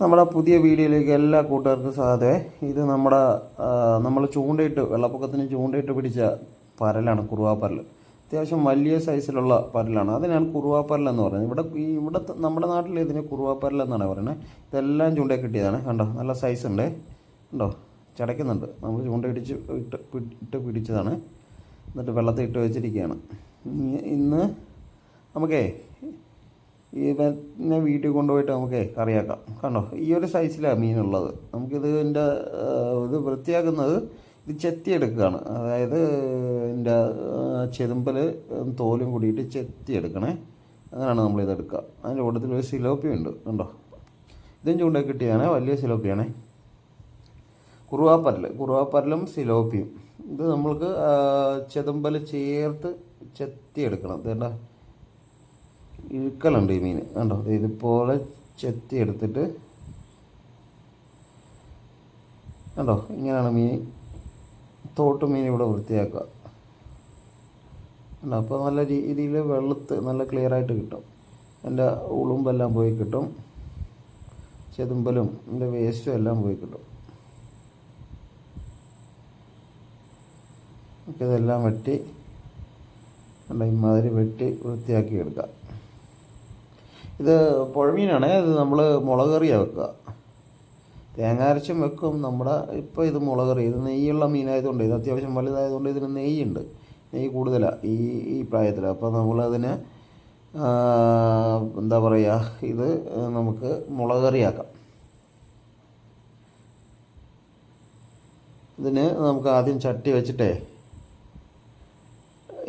നമ്മുടെ പുതിയ വീഡിയോയിലേക്ക് എല്ലാ കൂട്ടുകാർക്കും സ്വാഗതമേ ഇത് നമ്മുടെ നമ്മൾ ചൂണ്ടയിട്ട് വെള്ളപ്പൊക്കത്തിന് ചൂണ്ടയിട്ട് പിടിച്ച പരലാണ് കുറുവാപ്പരൽ അത്യാവശ്യം വലിയ സൈസിലുള്ള പരലാണ്. അതിനാണ് കുറുവാപ്പരൽ എന്ന് പറയുന്നത്. ഇവിടെ ഈ ഇവിടെ നമ്മുടെ നാട്ടിൽ ഇതിന് കുറുവാപ്പരൽ എന്നാണ് പറയുന്നത്. ഇതെല്ലാം ചൂണ്ടയിൽ കിട്ടിയതാണ്. കണ്ടോ? നല്ല സൈസ് ഉണ്ട്. കണ്ടോ? ചടയ്ക്കുന്നുണ്ട്. നമ്മൾ ചൂണ്ടയിടിച്ച് ഇട്ട് ഇട്ട് പിടിച്ചതാണ്. എന്നിട്ട് വെള്ളത്തിൽ ഇട്ട് വെച്ചിരിക്കുകയാണ്. ഇനി- ഇന്ന് നമുക്കേ പിന്നെ വീട്ടിൽ കൊണ്ടുപോയിട്ട് നമുക്ക് കറിയാക്കാം. കണ്ടോ? ഈ ഒരു സൈസിലാണ് മീനുള്ളത്. നമുക്കിത് ഇതിന്റെ ഇത് വൃത്തിയാക്കുന്നത് ഇത് ചെത്തിയെടുക്കുകയാണ്. അതായത് ഇതിന്റെ ചെതുമ്പൽ തോലും കൂടിയിട്ട് ചെത്തിയെടുക്കണേ. അങ്ങനെയാണ് നമ്മളിത് എടുക്കുക. അതിന്റെ കൂട്ടത്തിൽ ഒരു സിലോപ്പി ഉണ്ട്. കണ്ടോ? ഇതും ചൂണ്ട കിട്ടിയാണ് വലിയ സിലോപ്പിയാണേ. കുറുവാപ്പരൽ കുറുവാപ്പരലും സിലോപ്പിയും. ഇത് നമ്മൾക്ക് ചെതുമ്പൽ ചേർത്ത് ചെത്തിയെടുക്കണം. ഇതേണ്ട ഇഴുക്കലുണ്ട് ഈ മീൻ. കണ്ടോ? ഇതുപോലെ ചെത്തി എടുത്തിട്ട് കണ്ടോ? ഇങ്ങനെയാണ് മീൻ തോട്ട് മീൻ ഇവിടെ വൃത്തിയാക്കുക. കണ്ടോ? അപ്പോൾ നല്ല രീതിയിൽ വെള്ളത്ത് നല്ല ക്ലിയർ ആയിട്ട് കിട്ടും. എന്റെ ഉളുമ്പെല്ലാം പോയി കിട്ടും. ചെതുമ്പലും എന്റെ വേസ്റ്റും എല്ലാം പോയി കിട്ടും. ഇതെല്ലാം വെട്ടി ഇമാതിരി വെട്ടി വൃത്തിയാക്കി എടുക്കാം. ഇത് പുഴമീനാണ്. ഇത് നമ്മൾ മുളക് കറിയാണ് വെക്കുക തേങ്ങ അരച്ചും വെക്കും. നമ്മുടെ ഇപ്പോൾ ഇത് മുളക് കറി. ഇത് നെയ്യുള്ള മീനായതുകൊണ്ട് ഇത് അത്യാവശ്യം വലുതായതുകൊണ്ട് ഇതിന് നെയ്യുണ്ട്. നെയ്യ് കൂടുതലാണ് ഈ ഈ പ്രായത്തിൽ അപ്പോൾ നമ്മളതിന് എന്താ പറയുക ഇത് നമുക്ക് മുളക് കറിയാക്കാം. ഇതിന് നമുക്ക് ആദ്യം ചട്ടി വെച്ചിട്ടേ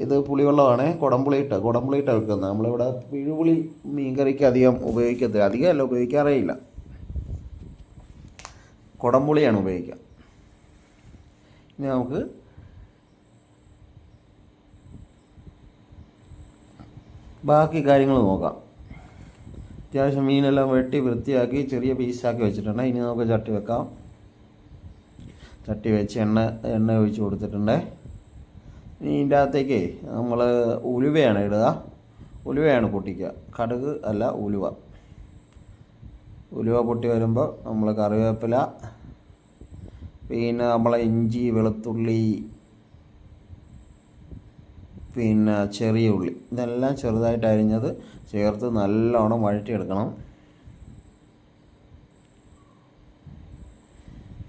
ഇത് പുളിവെള്ളമാണ്. കുടംപുളിയിട്ട കുടംപുളിയിട്ട വെക്കുന്നത്. നമ്മളിവിടെ പിഴുപുളി മീൻകറിക്ക് അധികം ഉപയോഗിക്കത്തില്ല. അധികമല്ല ഉപയോഗിക്കാറേ ഇല്ല കുടംപുളിയാണ് ഉപയോഗിക്കുക. ഇനി നമുക്ക് ബാക്കി കാര്യങ്ങൾ നോക്കാം. അത്യാവശ്യം മീനെല്ലാം വെട്ടി വൃത്തിയാക്കി ചെറിയ പീസാക്കി വെച്ചിട്ടുണ്ട്. ഇനി നമുക്ക് ചട്ടി വെക്കാം. ചട്ടി വെച്ച് എണ്ണ എണ്ണ ഒഴിച്ച് കൊടുത്തിട്ടുണ്ട്. ഇനി ഇതിന്റെ അകത്തേക്ക് നമ്മൾ ഉലുവയാണ് ഇടുക. ഉലുവയാണ് പൊട്ടിക്കുക. കടുക് അല്ല ഉലുവ. ഉലുവ പൊട്ടി വരുമ്പോൾ നമ്മൾ കറിവേപ്പില പിന്നെ നമ്മളെ ഇഞ്ചി വെളുത്തുള്ളി പിന്നെ ചെറിയ ഉള്ളി. ഇതെല്ലാം ചെറുതായിട്ട് അരിഞ്ഞത് ചേർത്ത് നല്ലോണം വഴറ്റിയെടുക്കണം.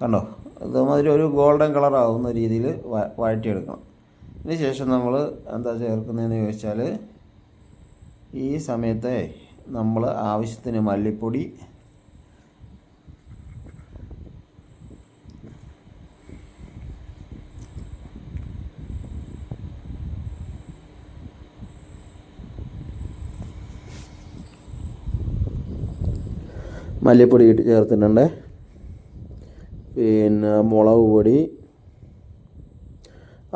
കണ്ടോ? ഇതുമാതിരി ഒരു ഗോൾഡൻ കളറാവുന്ന രീതിയിൽ വഴറ്റിയെടുക്കണം. ഇതിന് ശേഷം നമ്മൾ എന്താ ചേർക്കുന്നതെന്ന് ചോദിച്ചാൽ ഈ സമയത്തെ നമ്മൾ ആവശ്യത്തിന് മല്ലിപ്പൊടി മല്ലിപ്പൊടി ഇട്ട് ചേർത്തിട്ടുണ്ട്. പിന്നെ മുളക് പൊടി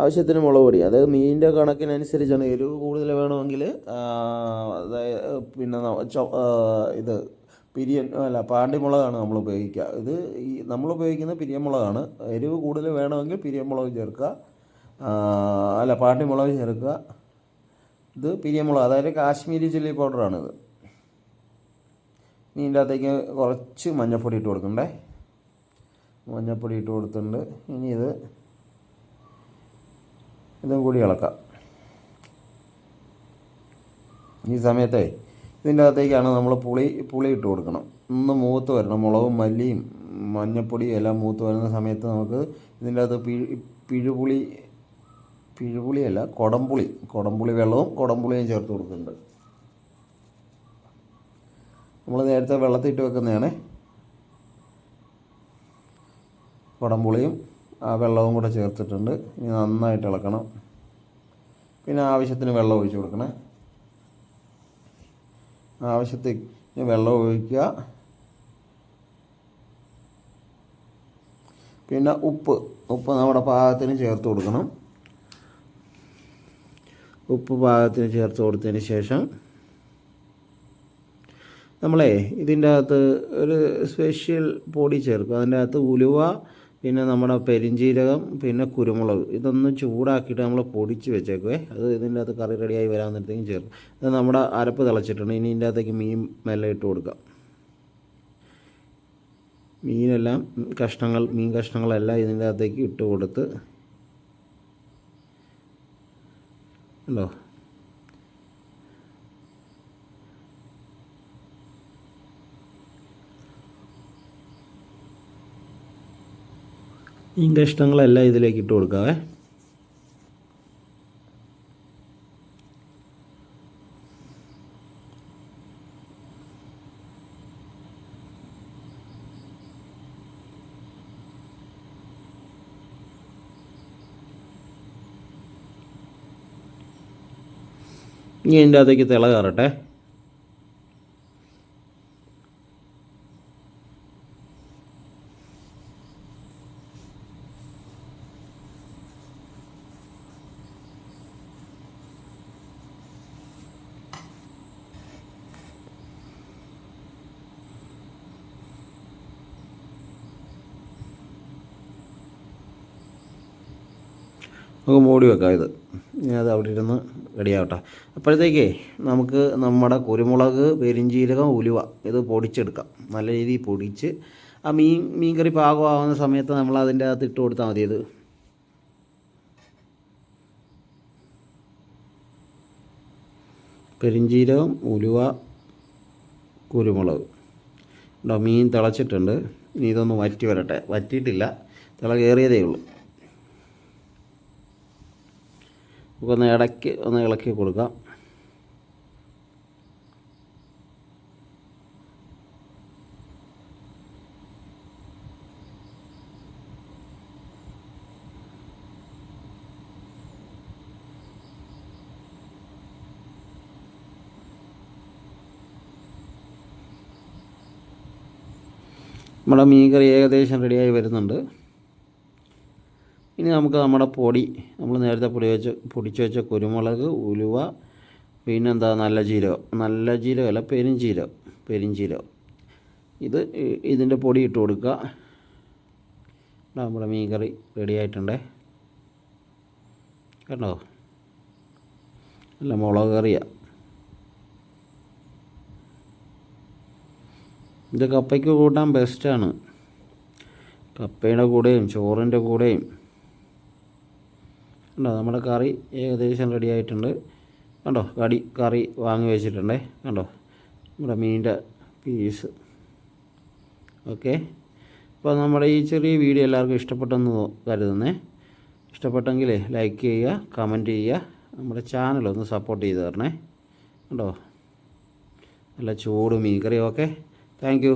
ആവശ്യത്തിന് മുളക് പൊടി. അതായത് മീനിന്റെ കണക്കിനനുസരിച്ചാണ് എരിവ് കൂടുതൽ വേണമെങ്കിൽ അതായത് പിന്നെ ഇത് പിരിയൻ അല്ല പാണ്ടിമുളകാണ് നമ്മൾ ഉപയോഗിക്കുക ഇത് ഈ നമ്മൾ ഉപയോഗിക്കുന്ന പിരിയമുളകാണ് എരിവ് കൂടുതൽ വേണമെങ്കിൽ പിരിയമുളക് ചേർക്കുക. അല്ല അല്ല പാണ്ടിമുളക് ചേർക്കുക. ഇത് പിരിയമുളക് അതായത് കാശ്മീരി ചില്ലി പൗഡറാണിത് ഇനി ഇതിന്റെ അകത്തേക്ക് കുറച്ച് മഞ്ഞൾപ്പൊടി ഇട്ട് കൊടുക്കണ്ടേ? മഞ്ഞൾപ്പൊടി ഇട്ട് കൊടുത്തിട്ടുണ്ട്. ഇനി ഇത് ഇതും കൂടി ഇളക്കാം ഈ സമയത്തെ ഇതിന്റെ അകത്തേക്കാണ് നമ്മൾ പുളി പുളി ഇട്ട് കൊടുക്കണം. ഒന്ന് മൂത്ത് വരണം. മുളകും മല്ലിയും മഞ്ഞൾപ്പൊടി എല്ലാം മൂത്ത് വരുന്ന സമയത്ത് നമുക്ക് ഇതിന്റെ അകത്ത് പിഴു പിഴുപുളി പിഴുപുളിയല്ല കുടംപുളി കുടംപുളി വെള്ളവും കുടംപുളിയും ചേർത്ത് കൊടുക്കുന്നുണ്ട്. നമ്മൾ നേരത്തെ വെള്ളത്തിട്ട് വെക്കുന്നതാണ്. കുടംപുളിയും വെള്ളവും കൂടെ ചേർത്തിട്ടുണ്ട്. ഇനി നന്നായിട്ട് ഇളക്കണം. പിന്നെ ആവശ്യത്തിന് വെള്ളം ഒഴിച്ച് കൊടുക്കണേ. ആവശ്യത്തിന് വെള്ളം ഒഴിക്കുക. പിന്നെ ഉപ്പ്. ഉപ്പ് നമ്മുടെ പാകത്തിന് ചേർത്ത് കൊടുക്കണം. ഉപ്പ് പാകത്തിന് ചേർത്ത് കൊടുത്തതിന് ശേഷം നമ്മളെ ഇതിന്റെ അകത്ത് ഒരു സ്പെഷ്യൽ പൊടി ചേർക്കും. അതിന്റെ അകത്ത് ഉലുവ പിന്നെ നമ്മുടെ പെരിഞ്ജീരകം പിന്നെ കുരുമുളക്. ഇതൊന്ന് ചൂടാക്കിയിട്ട് നമ്മൾ പൊടിച്ച് വെച്ചേക്കുവേ. അത് ഇതിന്റെ അകത്ത് കറി റെഡിയായി വരാൻ നേരത്തേക്കും ചേർക്കും. ഇത് നമ്മുടെ അരപ്പ് തിളച്ചിട്ടുണ്ട്. ഇനി ഇതിന്റെ അകത്തേക്ക് മീൻ മെല്ലെ ഇട്ട് കൊടുക്കാം. മീനെല്ലാം കഷ്ണങ്ങൾ മീൻ കഷ്ണങ്ങളെല്ലാം ഇതിന്റെ അകത്തേക്ക് ഇട്ട് കൊടുത്ത് ഉണ്ടോ മീൻ കഷ്ണങ്ങളെല്ലാം ഇതിലേക്ക് ഇട്ട് കൊടുക്കാവേ. ഇനി അതിന്റെ അകത്തേക്ക് തിള കയറട്ടെ. നമുക്ക് മൂടി വെക്കാം ഇത്. അത് അവിടെ ഇരുന്ന് റെഡിയാവട്ടെ. അപ്പോഴത്തേക്കേ നമുക്ക് നമ്മുടെ കുരുമുളക് പെരിഞ്ചീരകം ഉലുവ ഇത് പൊടിച്ചെടുക്കാം. നല്ല രീതിയിൽ പൊടിച്ച് ആ മീൻ മീൻ കറി പാകമാകുന്ന സമയത്ത് നമ്മൾ അതിന്റെ അകത്ത് ഇട്ട് കൊടുത്താൽ മതി ഇത്. പെരിഞ്ചീരകം ഉലുവ കുരുമുളക്. ഉണ്ടോ മീൻ തിളച്ചിട്ടുണ്ട്. ഇനി ഇതൊന്ന് വറ്റി വരട്ടെ. വറ്റിയിട്ടില്ല. തിള കയറിയതേ ഉള്ളൂ. നമുക്കൊന്ന് ഇടയ്ക്ക് ഒന്ന് ഇളക്കി കൊടുക്കാം. നമ്മുടെ മീൻ കറി ഏകദേശം റെഡിയായി വരുന്നുണ്ട്. ഇനി നമുക്ക് നമ്മുടെ പൊടി. നമ്മൾ നേരത്തെ പൊടി വെച്ച് പൊടിച്ച് വെച്ച കുരുമുളക് ഉലുവ പിന്നെന്താ? നല്ല ജീരകം. നല്ല ജീരകമല്ല പെരിഞ്ചീരോ പെരിഞ്ചീരോ ഇത് ഇതിന്റെ പൊടി ഇട്ട് കൊടുക്കുക. നമ്മുടെ മീൻ കറി റെഡി ആയിട്ടുണ്ടേ. കണ്ടോ? അല്ല മുളക് കറിയാണ് ഇത് കപ്പയ്ക്ക് കൂട്ടാൻ ബെസ്റ്റാണ് കപ്പയുടെ കൂടെയും ചോറിന്റെ കൂടെയും. കണ്ടോ നമ്മുടെ കറി ഏകദേശം റെഡി ആയിട്ടുണ്ട്. കണ്ടോ? കടി കറി വാങ്ങി വെച്ചിട്ടുണ്ടേ. കണ്ടോ? നമ്മുടെ മീനിന്റെ പീസ് ഓക്കെ അപ്പോൾ നമ്മുടെ ഈ ചെറിയ വീഡിയോ എല്ലാവർക്കും ഇഷ്ടപ്പെട്ടെന്ന് കരുതുന്നേ. ഇഷ്ടപ്പെട്ടെങ്കിൽ ലൈക്ക് ചെയ്യുക കമന്റ് ചെയ്യുക. നമ്മുടെ ചാനൽ ഒന്ന് സപ്പോർട്ട് ചെയ്ത് തരണേ. കണ്ടോ? നല്ല ചൂട് മീൻ കറി ഓക്കെ താങ്ക്